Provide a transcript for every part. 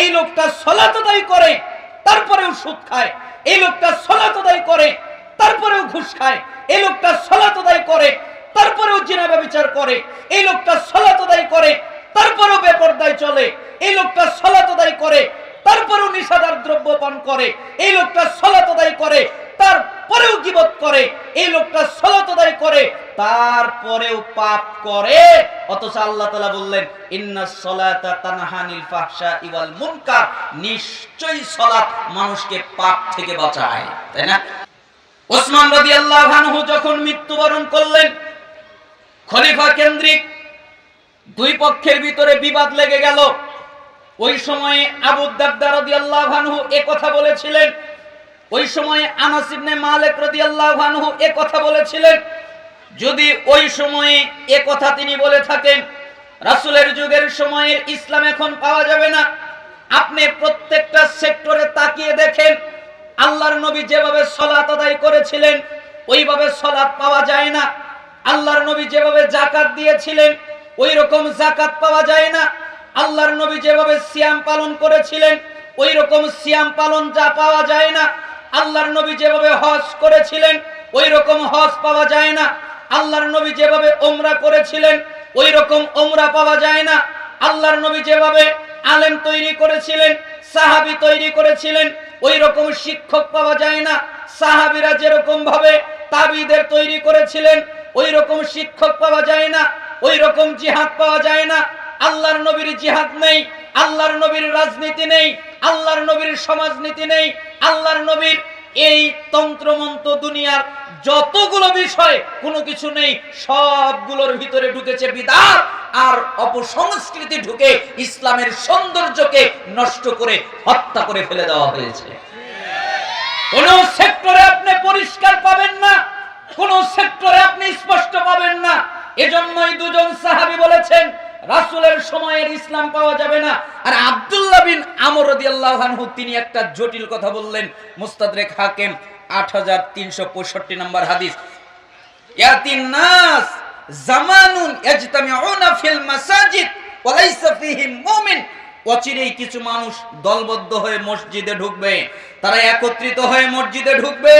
এই লোকটা সলাত আদায় করে, তারপরেও সুদ খায়। এই লোকটা সলাত আদায় করে, তারপরেও ঘুষ খায়। এই লোকটা সলাত আদায় করে, তারপরেও জিনা ব্যবচার করে। এই লোকটা সলাত আদায় করে, তারপরেও বেপরদায় চলে। এই লোকটা সলাত আদায় করে, তারপরেও নিষাদার দ্রব্য পান করে। এই লোকটা সলাত আদায় করে তারপরেও গিবত করে, এই লোকটা সলাত আদায় করে, তারপরেও পাপ করে। অথচ আল্লাহ তাআলা বললেন, ইন্না সলাতা তানহানিল ফাহশা ইওয়াল মুনকার। নিশ্চয়ই সালাত মানুষকে পাপ থেকে বাঁচায়, তাই না? ওসমান রাদিয়াল্লাহু আনহু যখন মৃত্যুবরণ করলেন, খলিফা কেন্দ্রিক দুই পক্ষের ভিতরে বিবাদ লেগে গেল। ওই সময়ে আবু দারদা রাদিয়াল্লাহু আনহু এ কথা বলেছিলেন ওই সময়ে আনাস ইবনে মালিক রাদিয়াল্লাহু আনহু এ কথা বলেছিলেন। যদি ওই সময়ে এ কথা তিনি বলে থাকেন, রাসূলের যুগের সময়ে ইসলাম এখন পাওয়া যাবে না। আপনি প্রত্যেকটা সেক্টরে তাকিয়ে দেখেন, আল্লাহর নবী যেভাবে সলাত আদায় করেছিলেন, ওইভাবে সলাত পাওয়া যায় না। আল্লাহর নবী যেভাবে জাকাত দিয়েছিলেন ওই রকম জাকাত পাওয়া যায় না। আল্লাহর নবী যেভাবে সিয়াম পালন করেছিলেন ওই রকম সিয়াম পালন যা পাওয়া যায় না। আল্লাহর নবী যেভাবে হজ করেছিলেন ওই রকম হজ পাওয়া যায় না। আল্লাহর নবী যেভাবে ওমরা করেছিলেন ওই রকম ওমরা পাওয়া যায় না। আল্লাহর নবী যেভাবে আলেম তৈরি করেছিলেন, সাহাবি তৈরি করেছিলেন ওই রকম শিক্ষক পাওয়া যায় না। সাহাবিরা যেরকম ভাবে তাবিদের তৈরি করেছিলেন ওই রকম শিক্ষক পাওয়া যায় না ওই রকম জিহাদ পাওয়া যায় না। আল্লাহর নবীর জিহাদ নেই, আল্লাহর নবীর রাজনীতি নেই, আল্লাহর নবীর সমাজনীতি নেই আল্লাহর নবীর এই তন্ত্রমন্ত্র দুনিয়ার যতগুলো বিষয়, কোনো কিছু নেই, সবগুলোর ভিতরে ঢুকেছে বিদাত আর অপসংস্কৃতি ঢুকে ইসলামের সৌন্দর্যকে নষ্ট করে হত্যা করে ফেলে দেওয়া হয়েছে। কোন সেক্টরে আপনি পরিষ্কার পাবেন না, কোন সেক্টরে আপনি স্পষ্ট পাবেন না। এজন্যই দুজন সাহাবি বলেছেন রাসূলের সময়ের ইসলাম পাওয়া যাবে না। আর আব্দুল্লাহ বিন আমর রাদিয়াল্লাহু তিনি একটা জটিল কথা বললেন। মুস্তাদরেক হাকিম 8365 নম্বর হাদিস। ইয়াতিন নাস জামানুন কিছু মানুষ দলবদ্ধ হয়ে মসজিদে ঢুকবে। তারা একত্রিত হয়ে মসজিদে ঢুকবে।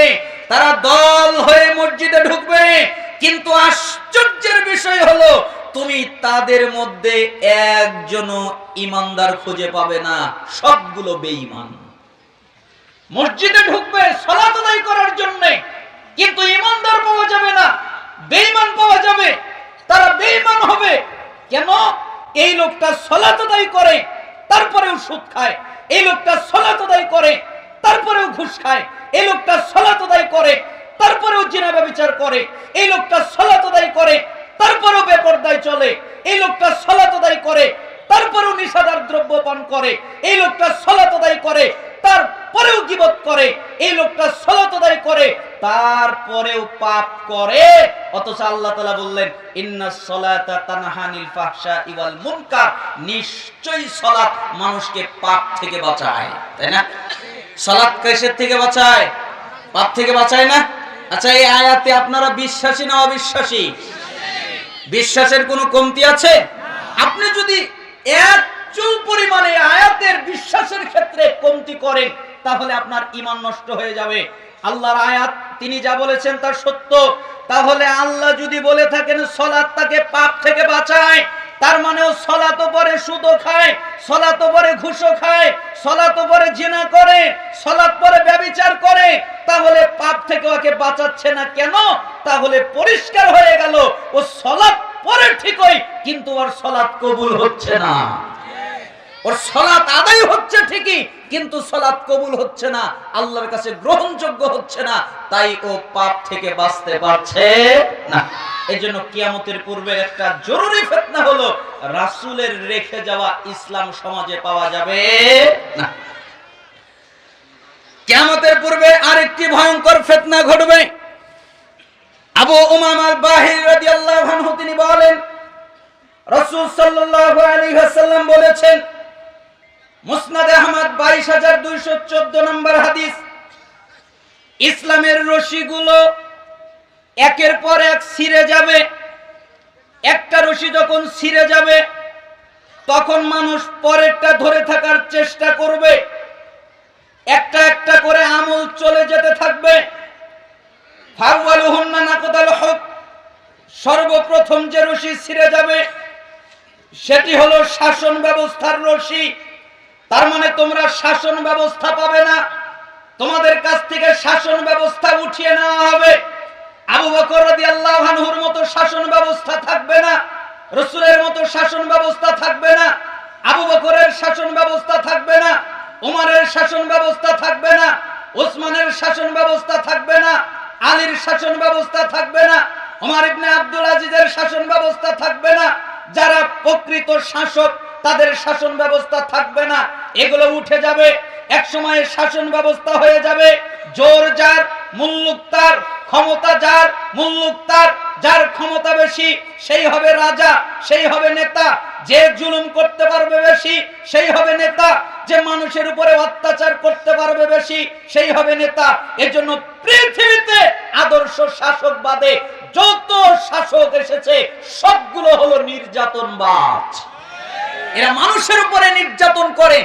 তারা দল হয়ে মসজিদে ঢুকবে। কিন্তু আশ্চর্যের বিষয় হলো তুমি তাদের মধ্যে একজনও ইমানদার খুঁজে পাবে না। সবগুলো বেঈমান। মসজিদে ঢুকবে সলাত আদায় করার জন্য। কিন্তু ইমানদার পাওয়া যাবে না, বেঈমান পাওয়া যাবে, তারা বেঈমান হবে। কেন? এই লোকটা সলাত আদায় করে, তারপরেও সুদ খায়। এই লোকটা সলাত আদায় করে, তারপরেও ঘুষ খায়। এই লোকটা সলাত আদায় করে, তারপরেও জিনা ব্যবচার করে। এই লোকটা সলাত আদায় করে তারপরেও বেপরদায় চলে। এই লোকটা সলাত করে, তারপরেও নিষাদার দ্রব্য পান করে। এই লোকটা সলাত আদায় করে, তারপরেও গিবত করে। এই লোকটা সলাত আদায় করে, তারপরেও পাপ করে। অথচ আল্লাহ তাআলা বললেন, ইন্না সলাতা তানহানিল ফাহশা ইওয়াল মুনকার। নিশ্চয়ই সালাত মানুষকে পাপ থেকে বাঁচায়, তাই না? সালাত কেসের থেকে বাঁচায়? পাপ থেকে বাঁচায় না? আচ্ছা এই আয়াতে আপনারা বিশ্বাসী না অবিশ্বাসী? বিশ্বাসের কোনো কমতি আছে? আপনি যদি এক চুল পরিমাণে আয়াতের বিশ্বাসের ক্ষেত্রে কমতি করেন, তাহলে আপনার ইমান নষ্ট হয়ে যাবে। আল্লাহর আয়াত, তিনি যা বলেছেন তার সত্য। তাহলে আল্লাহ যদি বলে থাকেন, সলাৎ তাকে পাপ থেকে বাঁচায় তার মানেও সলাতো পরে সুদও খায়, সলাতো পরে ঘুষও খায়, সলাতো পরে জেনা করে, সলাত পরে ব্যবিচার করে। তাহলে পাপ থেকে ওকে বাঁচাচ্ছে না কেন? তাহলে পরিষ্কার হয়ে গেল, ও সলাত পরে ঠিকই, কিন্তু ওর সলাত কবুল হচ্ছে না। ওর সলাৎ আদায় হচ্ছে ঠিকই, কিন্তু সলাৎ কবুল হচ্ছে না, আল্লাহর কাছে গ্রহণযোগ্য হচ্ছে না, তাই ও পাপ থেকে বাঁচতে পারছে না। এই জন্য কিয়ামতের পূর্বে একটা জরুরি ফেতনা হলো, রাসূলের রেখে যাওয়া ইসলাম সমাজে পাওয়া যাবে না। কিয়ামতের পূর্বে আরেকটি ভয়ঙ্কর ফেতনা ঘটবে। আবু উমামার বাহির রাদিয়াল্লাহু আনহু, তিনি বলেন, রাসূল সাল্লাল্লাহু আলাইহি ওয়াসাল্লাম বলেছেন মুসনাদ আহমদ বাইশ হাজার দুইশো চোদ্দ নম্বর হাদিস। ইসলামের রশিগুলো একের পর এক ছিঁড়ে যাবে। একটা রশি যখন ছিঁড়ে যাবে, তখন মানুষ পরেরটা ধরে থাকার চেষ্টা করবে। একটা একটা করে আমল চলে যেতে থাকবে। সর্বপ্রথম যে রশি ছিঁড়ে যাবে, সেটি হলো শাসন ব্যবস্থার রশি। তার মানে তোমরা শাসন ব্যবস্থা পাবে না তোমাদের কাছ থেকে শাসন ব্যবস্থা উঠিয়ে নেওয়া হবে আবু বকর রাদিয়াল্লাহু আনহুর মতো শাসন ব্যবস্থা থাকবে না রসুলের মতো শাসন ব্যবস্থা থাকবে না আবু বকরের শাসন ব্যবস্থা থাকবে না ওমরের শাসন ব্যবস্থা থাকবে না ওসমানের শাসন ব্যবস্থা থাকবে না আলীর শাসন ব্যবস্থা থাকবে না ওমর ইবনে আব্দুল আজিজের শাসন ব্যবস্থা থাকবে না যারা প্রকৃত শাসক তাদের শাসন ব্যবস্থা থাকবে না এগুলো উঠে যাবে। এক সময় শাসন ব্যবস্থা হয়ে যাবে। জোর যার, মুল্লুক তার, ক্ষমতা যার, মুল্লুক তার, যার ক্ষমতা বেশি, সেই হবে রাজা, সেই হবে নেতা। যে জুলুম করতে পারবে বেশি, সেই হবে নেতা। যে মানুষের উপরে অত্যাচার করতে পারবে বেশি, সেই হবে নেতা। এজন্য পৃথিবীতে আদর্শ শাসক বাদে যত শাসক এসেছে, সবগুলো হলো নির্যাতনবাজ। এরা মানুষের উপরে নির্যাতন করে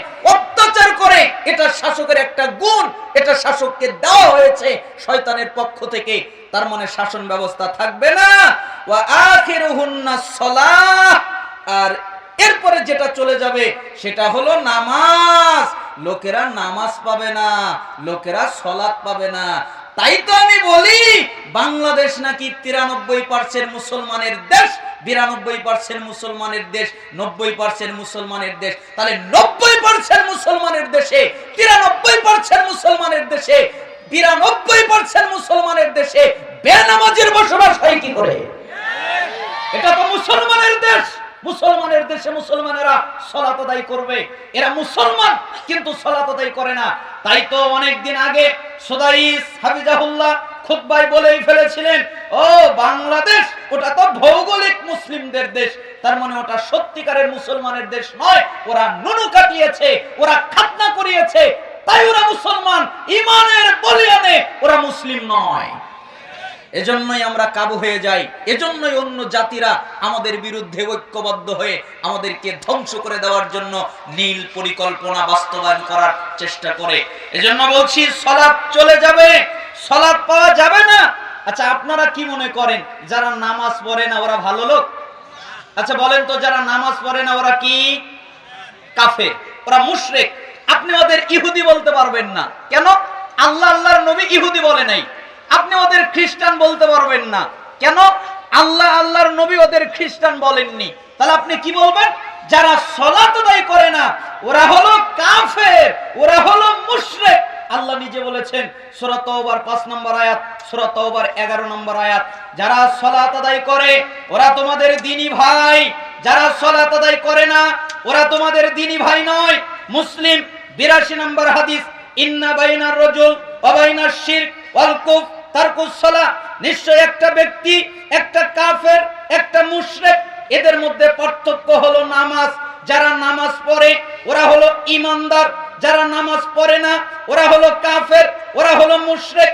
অত্যাচার করে, এটা শাসকের একটা গুণ, এটা শাসককে দেওয়া হয়েছে শয়তানের পক্ষ থেকে। তার মনে শাসন ব্যবস্থা থাকবে না। আর এরপরে যেটা চলে যাবে, সেটা হলো নামাজ। লোকেরা নামাজ পাবে না, লোকেরা সলাৎ পাবে না। তাই তো আমি বলি, বাংলাদেশ নাকি তিরানব্বই পার্সেন্ট মুসলমানের দেশ, বিরানব্বই পার্সেন্ট মুসলমানের দেশ, নব্বই পার্সেন্ট মুসলমানের দেশ। তাহলে নব্বই পার্সেন্ট মুসলমানের দেশে, তিরানব্বই পার্সেন্ট মুসলমানের দেশে, বিরানব্বই পার্সেন্ট মুসলমানের দেশে বেনামাজির বসবাস হয় কি করে? এটা তো মুসলমানের দেশ। মুসলমানের দেশে মুসলমানেরা সলাত করবে। এরা মুসলমান, কিন্তু সলাত করে না। তাই তো অনেকদিন আগে সোদাইস হাবিজাহুল্লাহ খুববাই বলেই ফেলেছিলেন, ও বাংলাদেশ, ওটা তো ভৌগোলিক মুসলিমদের দেশ। তার মানে ওটা সত্যিকারের মুসলমানের দেশ নয়। ওরা নুনু কাটিয়েছে, ওরা খাতনা করিয়েছে। তাই ওরা মুসলমান, ইমানের বলিয়ানে ওরা মুসলিম নয়। এজন্যই আমরা কাবু হয়ে যাই। এজন্যই অন্য জাতিরা আমাদের বিরুদ্ধে ঐক্যবদ্ধ হয়ে আমাদেরকে ধ্বংস করে দেওয়ার জন্য নীল পরিকল্পনা বাস্তবায়ন করার চেষ্টা করে। এজন্য বলছি সলাপ চলে যাবে। সলাপ পাওয়া যাবে না। আচ্ছা আপনারা কি মনে করেন, যারা নামাজ পড়ে না ওরা ভালো লোক? আচ্ছা বলেন তো, যারা নামাজ পড়ে না ওরা কি? কাফে ওরা মুশরেক। আপনি ওদের ইহুদি বলতে পারবেন না। কেন? আল্লাহ, আল্লাহর নবী ইহুদি বলে নাই। আপনি ওদের খ্রিস্টান বলতে পারবেন না। কেন? আল্লাহ, আল্লাহর নবী ওদের খ্রিস্টান বলেননি। তাহলে আপনি কি বলবেন? যারা সলাত করে না, ওরা হলো কাফের, ওরা হলো মুশরিক। আল্লাহ নিজে বলেছেন, সূরা তওবার 5 নম্বর আয়াত, সূরা তওবার 11 নম্বর আয়াত, যারা সলাত আদায় করে, ওরা তোমাদের দিনী ভাই। যারা সলাত আদায় করে না, ওরা তোমাদের দিনী ভাই নয়। মুসলিম 82 নম্বর হাদিস, ইন্না বাইনার রজুল ওয়া বাইনার শিরক ওয়াল কুফ তারকুস সালাহ নিশ্চয় একটা ব্যক্তি, একটা কাফের, একটা মুশরেক। এদের মধ্যে পার্থক্য হলো নামাজ। যারা নামাজ পড়ে, ওরা হলো ইমানদার। যারা নামাজ পড়ে না, ওরা হলো কাফের, ওরা হলো মুশরিক।